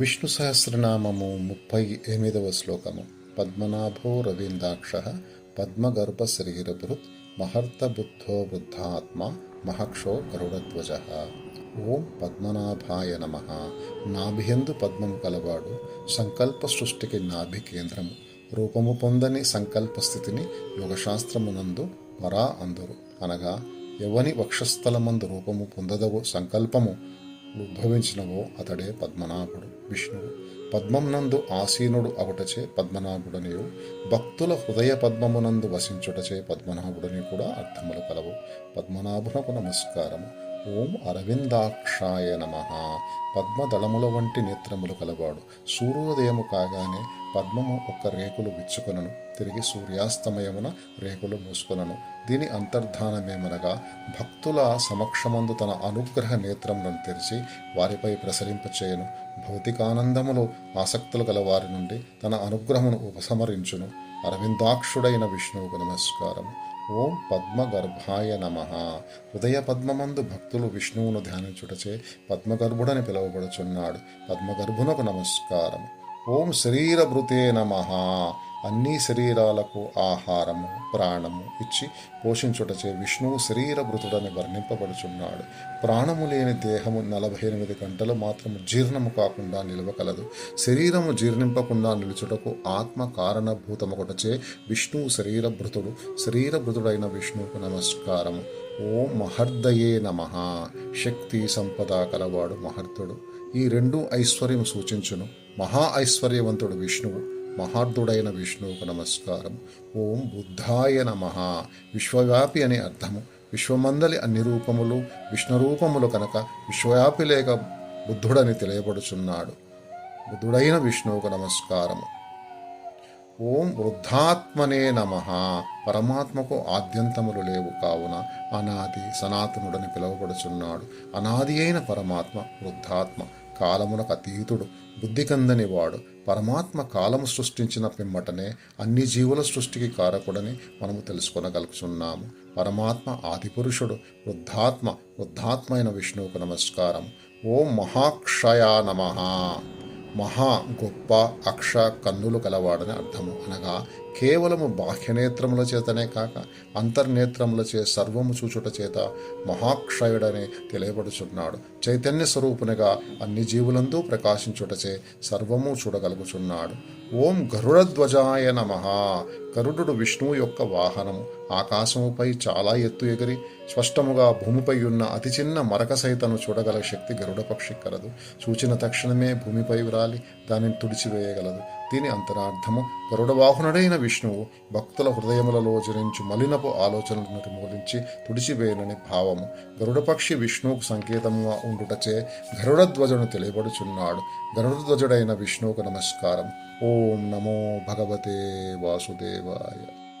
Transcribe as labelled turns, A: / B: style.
A: విష్ణు సహస్రనామము ముప్పై ఎనిమిదవ శ్లోకము. పద్మనాభో రవీందాక్ష పద్మగర్భ శరీరభృత్ మహర్తబుద్ధో వృద్ధాత్మ మహక్షో గరుడధ్వజ. ఓం పద్మనాభాయ నమ. నాభియందు పద్మము కలవాడు సంకల్ప సృష్టికి నాభి కేంద్రము. రూపము పొందని సంకల్ప స్థితిని యోగశాస్త్రమునందు వరా అందురు. అనగా ఎవని వక్షస్థలమందు రూపము పొందదవు సంకల్పము ఉద్భవించినవో అతడే పద్మనాభుడు. విష్ణువు పద్మంనందు ఆసీనుడు అగుటచే పద్మనాభుడనియు. భక్తుల హృదయ పద్మమునందు వసించుటచే పద్మనాభుడని కూడా అర్థములు కలవు. పద్మనాభునకు నమస్కారము. ఓం అరవిందాక్షాయ నమ. పద్మదళముల వంటి నేత్రములు కలవాడు. సూర్యోదయము కాగానే పద్మము ఒక్క రేకులు విచ్చుకొనను. తిరిగి సూర్యాస్తమయమున రేకులు మూసుకొనను. దీని అంతర్ధానమేమనగా భక్తుల సమక్షమందు తన అనుగ్రహ నేత్రములను తెరిచి వారిపై ప్రసరింపచేయను భౌతికానందములో ఆసక్తులు గల వారి నుండి తన అనుగ్రహమును ఉపసమరించును. అరవిందాక్షుడైన విష్ణువుకు నమస్కారం ఓం పద్మగర్భాయ నమ. హృదయ పద్మమందు భక్తులు విష్ణువును ధ్యానించుటచే పద్మగర్భుడని పిలువబడుచున్నాడు. పద్మగర్భునకు నమస్కారం ఓం శరీరభృతే నమ. అన్ని శరీరాలకు ఆహారము ప్రాణము ఇచ్చి పోషించుటచే విష్ణువు శరీర భృతుడని వర్ణింపబడుచున్నాడు. ప్రాణము లేని దేహము నలభై ఎనిమిది గంటలు మాత్రము జీర్ణము కాకుండా నిలవకలదు శరీరము జీర్ణింపకుండా నిలుచుటకు ఆత్మ కారణభూతమొకటచే విష్ణువు శరీర భృతుడు శరీర భృతుడైన విష్ణువుకు నమస్కారము. ఓం మహర్దయే నమ. శక్తి సంపద కలవాడు మహర్తుడు. ఈ రెండు ఐశ్వర్యం సూచించును. మహా ఐశ్వర్యవంతుడు విష్ణువు. మహార్దుడైన విష్ణువుకు నమస్కారం. ఓం బుద్ధాయ నమ. విశ్వవ్యాపి అనే అర్థము. విశ్వమందలి అన్ని రూపములు విష్ణు రూపములు కనుక విశ్వవ్యాపి లేక బుద్ధుడని తెలియబడుచున్నాడు బుద్ధుడైన విష్ణువుకు నమస్కారము. ఓం వృద్ధాత్మనే నమ. పరమాత్మకు ఆద్యంతములు లేవు కావున అనాది సనాతనుడని పిలువబడుచున్నాడు. అనాది అయిన పరమాత్మ వృద్ధాత్మ. కాలమునకు అతీతుడు బుద్ధి కందని వాడు. పరమాత్మ కాలము సృష్టించిన పిమ్మటనే అన్ని జీవుల సృష్టికి కారకుడని మనము తెలుసుకొనగలుగుతున్నాము పరమాత్మ ఆదిపురుషుడు వృద్ధాత్మ వృద్ధాత్మైన విష్ణువుకు నమస్కారం ఓం మహాక్షయా నమ. మహా గొప్ప అక్ష కన్నులు కలవాడని అర్థము. అనగా కేవలము బాహ్యనేత్రముల చేతనే కాక అంతర్నేత్రముల చే సర్వము చూచుట చేత మహాక్షయుడని తెలియబడుచున్నాడు చైతన్య స్వరూపునిగా అన్ని జీవులందు ప్రకాశించుటచే సర్వము చూడగలుగుచున్నాడు. ఓం గరుడధ్వజాయ నమ. గరుడు విష్ణువు యొక్క వాహనము ఆకాశముపై చాలా ఎత్తు ఎగిరి స్పష్టముగా భూమిపై ఉన్న అతి చిన్న మరక సైతను చూడగల శక్తి గరుడ పక్షి కలదు. సూచిన తక్షణమే భూమిపై వ్రాలి దానిని తుడిచివేయగలదు. దీని అంతరార్థము గరుడవాహనుడైన విష్ణువు భక్తుల హృదయములలో జరించు మలినపు ఆలోచనలను నిర్మూలించి తుడిచివేయనని భావము. గరుడపక్షి విష్ణువుకు సంకేతముగా ఉండుటచే గరుడధ్వజుడు తెలియబడుచున్నాడు. గరుడధ్వజుడైన విష్ణువుకు నమస్కారం. ఓం నమో భగవతే వాసుదేవాయ.